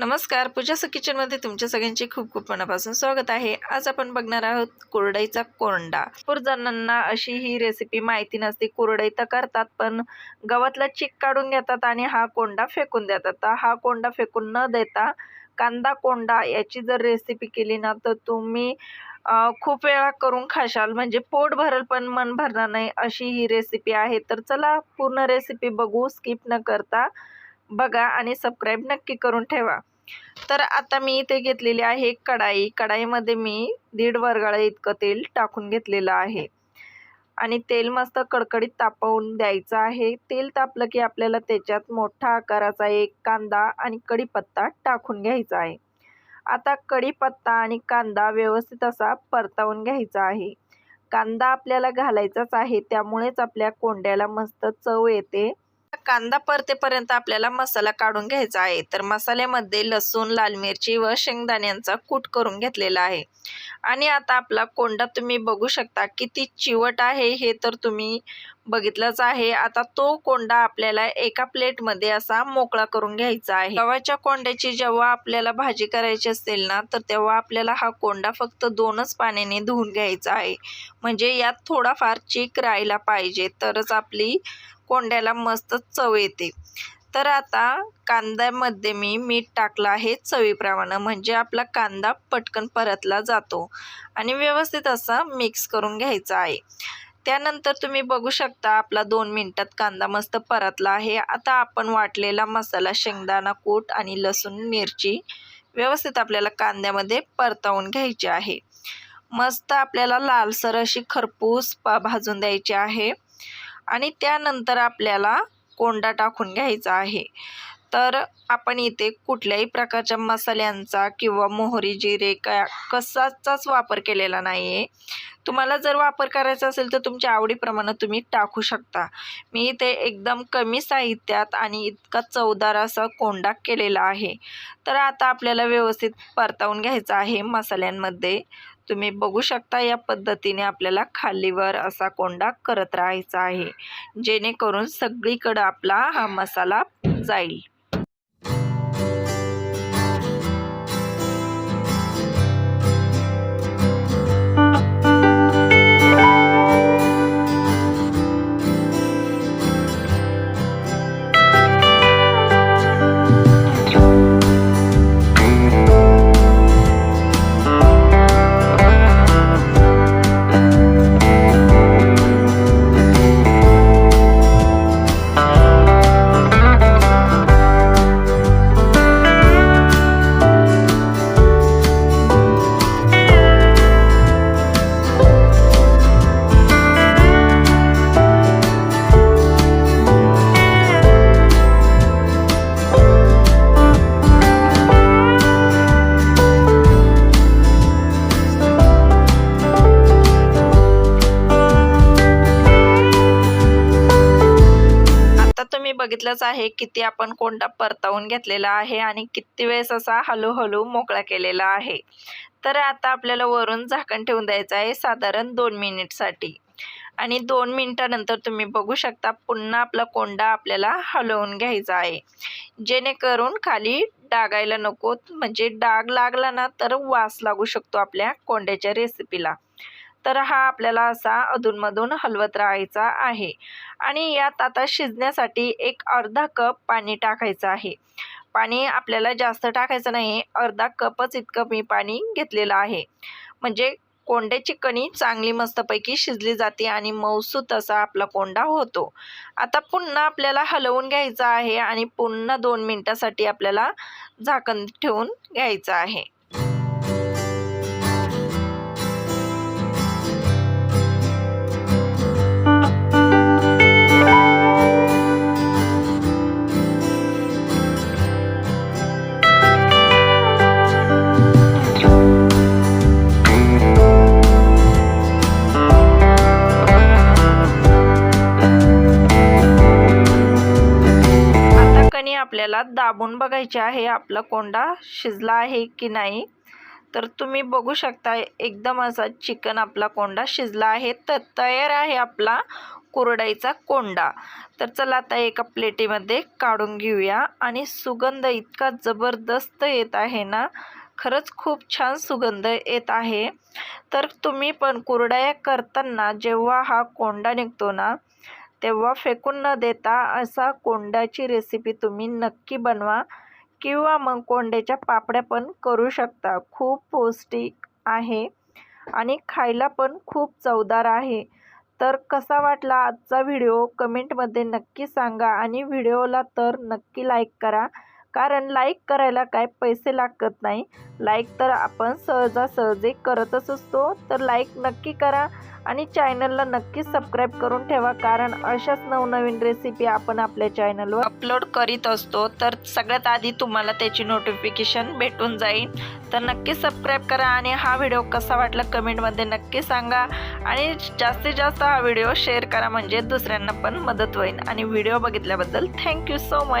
नमस्कार पूजाचं किचनमध्ये तुमच्या सगळ्यांचे खूप खूप मनापासून स्वागत आहे. आज आपण बघणार आहोत कुरडईचा कोंडा भरपूर जणांना अशी ही रेसिपी माहिती नसते कुरडई तर करतात पण गव्हातला चिक काढून घेतात आणि हा कोंडा फेकून देतात. तर हा कोंडा फेकून न देता कांदा कोंडा याची जर रेसिपी केली ना तर तुम्ही खूप वेळा करून खाशाल. म्हणजे पोट भरल पण मन भरणार नाही अशी ही रेसिपी आहे. तर चला पूर्ण रेसिपी बघू स्किप न करता बघा आणि सबस्क्राईब नक्की करून ठेवा. तर आता मी इथे घेतलेली आहे कढाई. कढाईमध्ये मी दीड वरगाळा इतकं तेल टाकून घेतलेलं आहे. आणि तेल मस्त कडकडीत तापवून द्यायचं आहे. तेल तापलं की आपल्याला त्याच्यात मोठा आकाराचा एक कांदा आणि कढीपत्ता टाकून घ्यायचा आहे. आता कढीपत्ता आणि कांदा व्यवस्थित असा परतावून घ्यायचा आहे. कांदा आपल्याला घालायचाच आहे. त्यामुळेच आपल्या कोंड्याला मस्त चव येते. कांदा परतेपर्यंत आपल्याला मसाला काढून घ्यायचा आहे. तर मसाल्यामध्ये लसूण लाल मिरची व शेंगदाण्यांचा कूट करून घेतलेला आहे. आणि आता आपला कोंडा तुम्ही बघू शकता किती चिवट आहे हे तर तुम्ही बघितलंच आहे. आता तो कोंडा आपल्याला एका प्लेटमध्ये असा मोकळा करून घ्यायचा आहे. गव्हाच्या कोंड्याची जेव्हा आपल्याला भाजी करायची असेल ना तर तेव्हा आपल्याला हा कोंडा फक्त दोनच पाण्याने धुवून घ्यायचा आहे. म्हणजे यात थोडाफार चीक राहायला पाहिजे. तरच आपली कोंड्याला मस्त चव येते. तर आता कांद्यामध्ये मी मीठ टाकलं आहे चवीप्रमाणे. म्हणजे आपला कांदा पटकन परतला जातो आणि व्यवस्थित असा मिक्स करून घ्यायचा आहे. त्यानंतर तुम्ही बघू शकता आपला दोन मिनटात कांदा मस्त परतला आहे. आता आपण वाटलेला मसाला शेंगदाणा कूट आणि लसूण मिरची व्यवस्थित आपल्याला कांद्यामध्ये परतवून घ्यायची आहे. मस्त आपल्याला लालसर अशी खरपूस भाजून द्यायची आहे. आणि त्यानंतर आपल्याला कोंडा टाकून घ्यायचा आहे. तर आपण इथे कुठल्याही प्रकारच्या मसाल्यांचा किंवा मोहरी जिरे का कसाचाच वापर केलेला नाही आहे तुम्हाला जर वापर करायचा असेल तर तुमच्या आवडीप्रमाणे तुम्ही टाकू शकता. मी इथे एकदम कमी साहित्यात आणि इतका चवदार असा कोंडा केलेला आहे. तर आता आपल्याला व्यवस्थित परतावून घ्यायचा आहे मसाल्यांमध्ये. तुम्ही बघू शकता या पद्धतीने आपल्याला खालीवर असा कोंडा करत राहायचा आहे. जेणेकरून सगळीकडं आपला हा मसाला जाईल. बघितलंच आहे किती आपण कोंडा परतावून घेतलेला आहे आणि किती वेळेस असा हळूहळू मोकळा केलेला आहे. तर आता आपल्याला वरून झाकण ठेवून द्यायचं आहे साधारण दोन मिनिटसाठी आणि दोन मिनिटानंतर तुम्ही बघू शकता पुन्हा आपला कोंडा आपल्याला हलवून घ्यायचा आहे. जेणेकरून खाली डागायला नको म्हणजे डाग लागला ना तर वास लागू शकतो आपल्या कोंड्याच्या रेसिपीला तर हा आपल्याला असा अधूनमधून हलवत राहायचा आहे. आणि यात आता शिजण्यासाठी एक अर्धा कप पाणी टाकायचं आहे. पाणी आपल्याला जास्त टाकायचं नाही अर्धा कपच इतकं मी पाणी घेतलेलं आहे. म्हणजे कोंड्याची कणी चांगली मस्तपैकी शिजली जाते आणि मऊसूत असा आपला कोंडा होतो. आता पुन्हा आपल्याला हलवून घ्यायचं आहे आणि पुन्हा दोन मिनटासाठी आपल्याला झाकण ठेवून घ्यायचं आहे. आपल्याला दाबून बघायचे आहे आपला कोंडा शिजला आहे की नाही? तर तुम्ही बघू शकता एकदम असा चिकन आपला कोंडा शिजला आहे. तर तयार आहे आपला कुरडाईचा कोंडा. तर चला आता एका प्लेटीमध्ये काढून घेऊया. आणि सुगंध इतका जबरदस्त येत आहे ना खरंच खूप छान सुगंध येत आहे. तर तुम्ही पण कुरडया करताना जेव्हा हा कोंडा निघतो ना तेव्हा फेकून न देता असा कोंड्याची रेसिपी तुम्ही नक्की बनवा किंवा मग कोंड्याच्या पापड्या पण करू शकता. खूप पौष्टिक आहे आणि खायला पण खूप चवदार आहे. तर कसा वाटला आजचा व्हिडिओ? कमेंटमध्ये नक्की सांगा आणि व्हिडिओला तर नक्की लाईक करा. कारण लाईक करायला काय पैसे लागत नाही. लाईक तर आपण सहजासहजी करतच असतो. तर लाईक नक्की करा. आणि चॅनलला नक्की सबस्क्राईब करून ठेवा कारण अशाच नवनवीन रेसिपी आपण आपल्या चॅनलवर अपलोड करीत असतो. तर सगळ्यात आधी तुम्हाला त्याची नोटिफिकेशन भेटून जाईल. तर नक्की सबस्क्राईब करा आणि हा व्हिडिओ कसा वाटला कमेंटमध्ये नक्की सांगा. आणि जास्तीत जास्त हा व्हिडिओ शेअर करा म्हणजे दुसऱ्यांना पण मदत होईल. आणि व्हिडिओ बघितल्याबद्दल थँक्यू सो मच